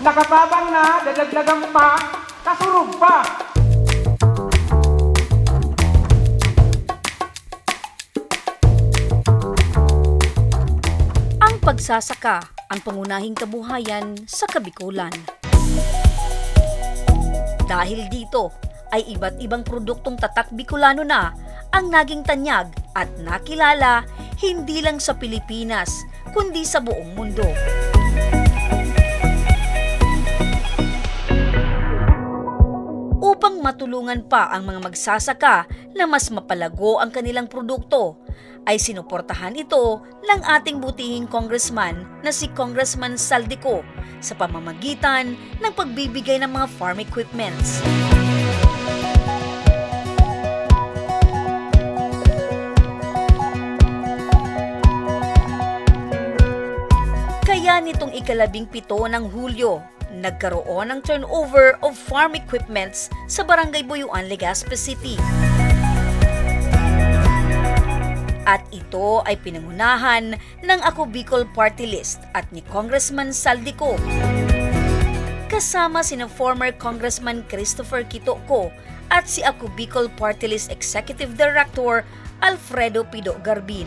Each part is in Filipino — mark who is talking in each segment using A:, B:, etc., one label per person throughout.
A: Nakatabang na, dadagdagan pa, kasurog pa.
B: Ang pagsasaka ang pangunahing kabuhayan sa Kabikulan. Dahil dito ay iba't ibang produktong tatak Bicolano na ang naging tanyag at nakilala hindi lang sa Pilipinas kundi sa buong mundo. Matulungan pa ang mga magsasaka na mas mapalago ang kanilang produkto, ay sinuportahan ito ng ating butihing congressman na si Congressman Saldico sa pamamagitan ng pagbibigay ng mga farm equipments. Kaya nitong ikalabing pito ng Hulyo, nagkaroon ng turnover of farm equipments sa Barangay Buyuan, Legazpi City. At ito ay pinangunahan ng Ako Bicol Party List at ni Congressman Saldico. Kasama sina former Congressman Christopher Kitoko at si Ako Bicol Party List Executive Director Alfredo Pido Garbin.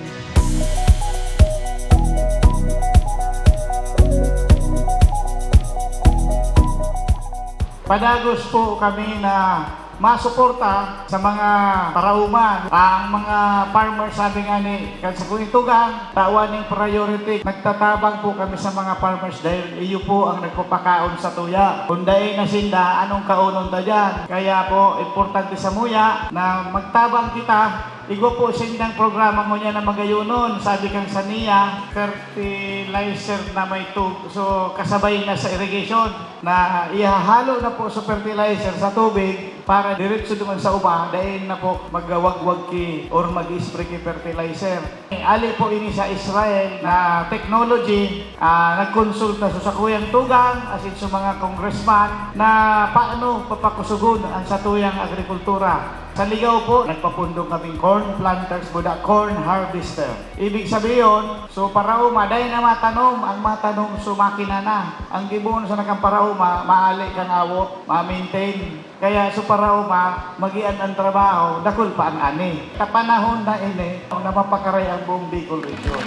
A: Padagos po kami na masuporta sa mga parauman. Ang mga farmers sabi nga ni Kansa Kunitugan, tawan ng priority. Nagtatabang po kami sa mga farmers dahil iyo po ang nagpapakaon sa tuya. Kunday na sinda, anong kaunon ta dyan? Kaya po, importante sa muya na magtabang kita Igo po sindang programa mo niya na magayunon. Sabi kang sa niya, fertilizer na may tub. So, kasabay na sa irrigation na ihahalo na po sa fertilizer sa tubig para diretso naman sa uba dahil na po magawagwag ki or mag-spray ki fertilizer. Ali po ini sa Israel na technology, ah, nagkonsulta so sa kuyang tugang asin sa mga congressman na paano papakusugon ang sa tuyang agrikultura. Sa po, nagpapundong kaming corn planters, buda corn harvester. Ibig sabihin, so parauma, dahil na matanom, ang matanom so makina na. Ang gibuon sa nakang parauma, maali kang awo, ma-maintain. Kaya so parauma, magian ang trabaho, dakol pa ang ani. Kapanahon na ini, na mapakaray ang buong Bicol region.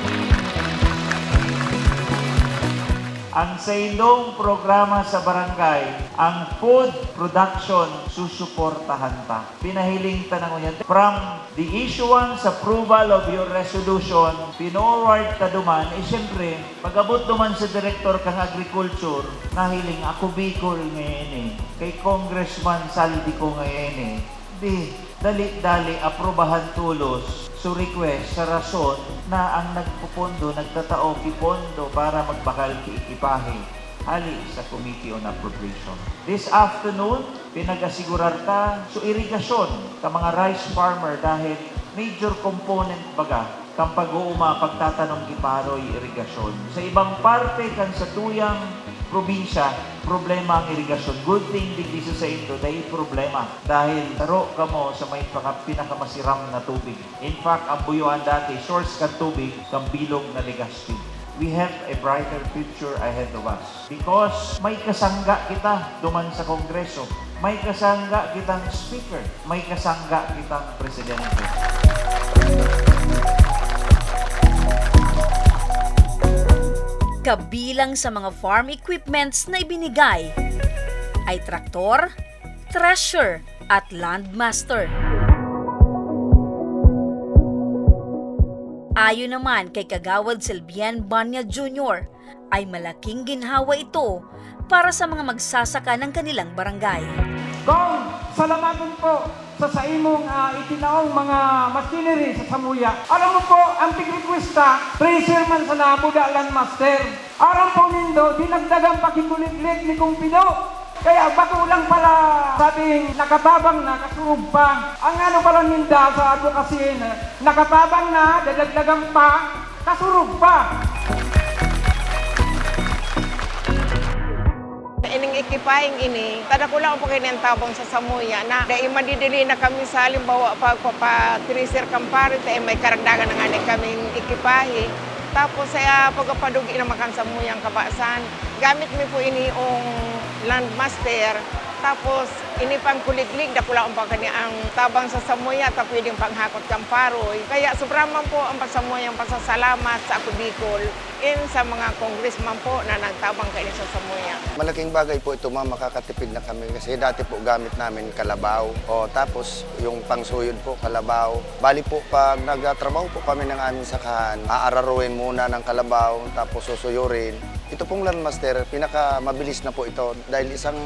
C: Ang sa inyong programa sa barangay, ang food production susuportahan ta. Pinahiling tanong niya. From the issuance approval of your resolution, pinorward ka duman, eh siyempre, pag-abot duman sa Director kang Agriculture, nahiling ako Bicol ngayon eh. Kay Congressman Saldi ko ngayon eh. Di, dali-dali, aprobahan tulos so request sa rason na ang nagpupondo, nagtatao kipondo para magbakal kiikipahe hali sa Committee on Appropriation. This afternoon, pinag-asigurar ta so irigasyon ka mga rice farmer dahil major component baga kang pag-uuma pagtatanong kiparoy irigasyon. Sa ibang parte kan sa tuyang probinsya, problema ang irigasyon. Good thing digdi sa sa Indo, dahil problema. Dahil taro ka mo sa may pinakamasiram na tubig. In fact, ang buyuan dati, source ka tubig, kang bilog na Legazpi. We have a brighter future ahead of us. Because may kasangga kita duman sa Kongreso. May kasangga kitang speaker. May kasangga kitang presidente.
B: Kabilang sa mga farm equipments na ibinigay ay traktor, thresher at landmaster. Ayon naman kay Kagawad Silvian Banya Jr. ay malaking ginhawa ito para sa mga magsasaka ng kanilang barangay.
A: Kong, salamaton po sa sa imong ah, itinaong mga machinery sa Samuya. Alam mo po, ang tig-requesta, tracer man sa nabuda lang master. Aram po nindo, dinagdagang pakikulit-lit ni kong pino. Kaya bago lang pala sabing nakatabang na, kasurog pa. Ang ano pala ninda sa advocacy na nakatabang na, dadagdagan pa, kasurog pa.
D: Ining ekipahing ini, tada ko lang po kinin tabang sa Samuya na dahil madidili na kami sa halimbawa pag papa tracer kampare tayo may karagdagan na nga kaming ekipahe. Tapos sa pagkapadugi na makan sa muyang kabasan, gamit mi po ini ang landmaster. Tapos ini pang kuliglig, dakula ang pagkani ang tabang sa samuya, ta pwedeng panghakot kang paroy. Kaya sobraman po ang pasamuya, ang pasasalamat sa ako Bicol in sa mga congressman po na nagtabang kayo sa samuya.
E: Malaking bagay po ito ma'am, makakatipid na kami kasi dati po gamit namin kalabaw. O tapos yung pangsuyod po kalabaw. Bali po pag nagtatrabaho po kami ng aming sakahan, aararuin muna ng kalabaw tapos susuyurin. Ito pong landmaster, pinaka mabilis na po ito dahil isang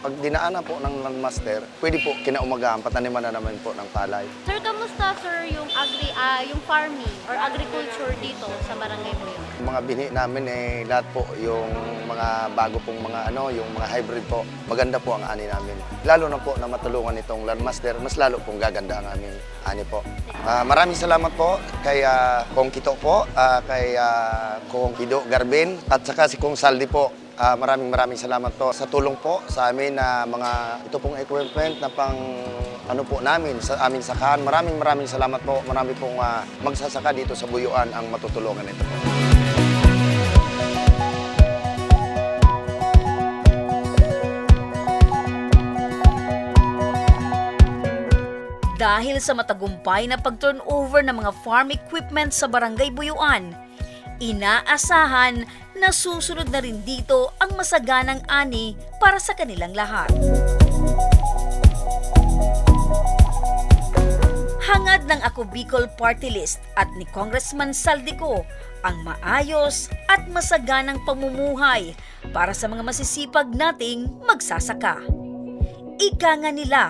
E: pag dinaanan po ng landmaster, pwede po kinaumagaan, pataniman na naman po ng palay.
F: Sir, kamusta sir yung agri ah, yung farming or agriculture dito sa barangay mo yun?
E: Yung mga bini namin eh lahat po yung mga bago pong mga ano, yung mga hybrid po. Maganda po ang ani namin. Lalo na po na matulungan itong Landmaster, mas lalo pong gaganda ang aming ani po. Ah, maraming salamat po kay ah, Kong Kito po, ah, kay ah, Kong Kido Garbin at saka si Kong Saldi po. Ah, maraming maraming salamat po sa tulong po sa amin na mga ito pong equipment na pang ano po namin sa aming sakahan. Maraming maraming salamat po. Marami pong ah, magsasaka dito sa Buyuan ang matutulungan ito po.
B: Dahil sa matagumpay na pag-turnover ng mga farm equipment sa Barangay Buyuan, inaasahan na susunod na rin dito ang masaganang ani para sa kanilang lahat. Hangad ng Ako Bicol Party List at ni Congressman Saldico ang maayos at masaganang pamumuhay para sa mga masisipag nating magsasaka. Ika nga nila,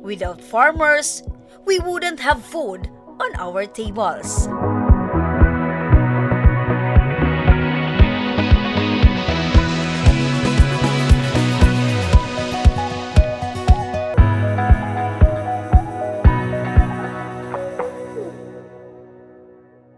B: without farmers, we wouldn't have food on our tables.